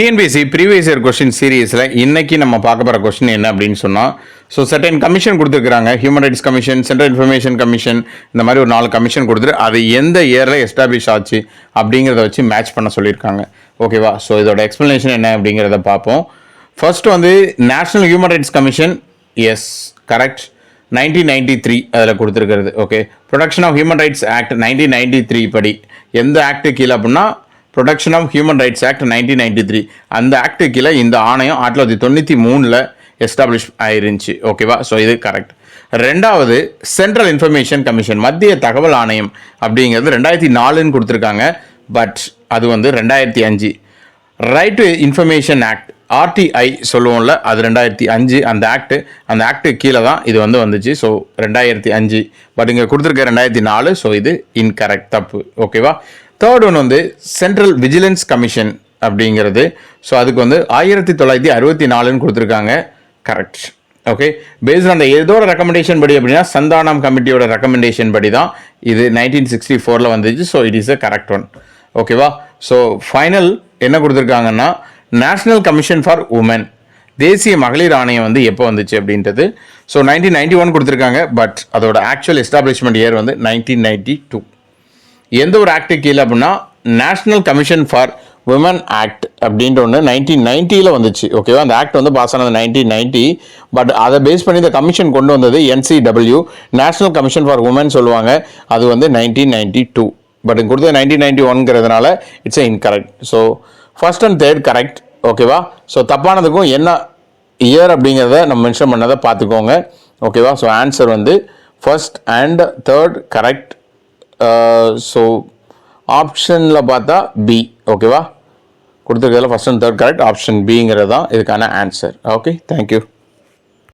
TNPSC previous year question சீரீஸில் இன்னைக்கு நம்ம பார்க்க போகிற கொஸ்டின் என்ன அப்படின்னு சொன்னால் ஸோ சர்டன் கமிஷன் கொடுத்துருக்குறாங்க. Human rights commission central information commission இந்த மாதிரி ஒரு நாலு கமிஷன் கொடுத்துட்டு அது எந்த இயரில் எஸ்டாப்ளிஷ் ஆச்சு அப்படிங்கிறத வச்சு மேட்ச் பண்ண சொல்லியிருக்காங்க. ஓகேவா ஸோ இதோட எக்ஸ்ப்ளனேஷன் என்ன அப்படிங்கிறத பார்ப்போம். ஃபர்ஸ்ட் வந்து national human rights commission yes correct nineteen ninety three அதில் கொடுத்துருக்கிறது. Okay protection of human rights act nineteen ninety three படி. எந்த ஆக்ட் கீழே அப்படின்னா protection of human rights act nineteen ninety three அந்த ஆக்ட் கீழே இந்த ஆணையம் ஆயிரத்தி தொள்ளாயிரத்தி தொண்ணூற்றி மூணில் எஸ்டாப்ளிஷ் ஆயிருந்துச்சு. ஓகேவா ஸோ இது கரெக்ட் ரெண்டாவது சென்ட்ரல் இன்ஃபர்மேஷன் கமிஷன் மத்திய தகவல் ஆணையம் அப்படிங்கிறது ரெண்டாயிரத்தி நாலுன்னு கொடுத்துருக்காங்க. பட் அது வந்து ரெண்டாயிரத்தி அஞ்சு. Right to information act RTI சொல்லுவோம்ல அது ரெண்டாயிரத்தி அஞ்சு. அந்த ஆக்ட் அந்த ஆக்டு கீழே தான் இது வந்து வந்துச்சு. ஸோ ரெண்டாயிரத்தி அஞ்சு. பட் இங்கே கொடுத்துருக்க ரெண்டாயிரத்தி நாலு ஸோ இது இன்கரெக்ட் தப்பு. ஓகேவா தேர்ட் ஒன் வந்து சென்ட்ரல் விஜிலன்ஸ் கமிஷன் அப்படிங்கிறது. ஸோ அதுக்கு வந்து ஆயிரத்தி தொள்ளாயிரத்தி அறுபத்தி நாலுன்னு கொடுத்துருக்காங்க. கரெக்ட் ஓகே பேஸ்ட் அந்த எதோட ரெக்கமெண்டேஷன் படி அப்படின்னா சந்தானம் கமிட்டியோட ரெக்கமெண்டேஷன் படி தான் இது நைன்டீன் சிக்ஸ்டி ஃபோரில் வந்துச்சு. So it is a correct one ஓகேவா ஸோ ஃபைனல் என்ன கொடுத்துருக்காங்கன்னா நேஷனல் கமிஷன் ஃபார் உமன் தேசிய மகளிர் ஆணையம் வந்து எப்போ வந்துச்சு அப்படின்றது. ஸோ நைன்டீன் நைன்டி ஒன் கொடுத்துருக்காங்க. பட் அதோட ஆக்சுவல் எஸ்டாப்ளிஷ்மெண்ட் இயர் வந்து நைன்டீன் நைன்டி டூ எந்த ஒரு ஆக்ட் கீழே அப்படின்னா national commission for women act அப்படின்ற ஒன்று நைன்டீன் நைன்ட்டியில் வந்துச்சு. ஓகேவா அந்த ஆக்ட் வந்து பாஸ் ஆனது நைன்டீன் நைன்ட்டி பட் அதை பேஸ் பண்ணி இந்த கமிஷன் கொண்டு வந்தது NCW national commission for women சொல்லுவாங்க. அது வந்து நைன்டீன் நைன்டி டூ பட் இங்க கொடுத்தது nineteen ninety ஒன்ங்கிறதுனால it's a incorrect so first and third correct ஓகேவா ஸோ தப்பானதுக்கும் என்ன இயர் அப்படிங்கிறத நம்ம மென்ஷன் பண்ணதை பார்த்துக்கோங்க. ஓகேவா ஸோ ஆன்சர் வந்து first and third correct Uh, so ஆப்ஷனில் பார்த்தா பி ஓகேவா கொடுத்துருக்கிறதுல first and third correct option பிங்கிறது தான் இதுக்கான ஆன்சர் ஓகே தேங்க்யூ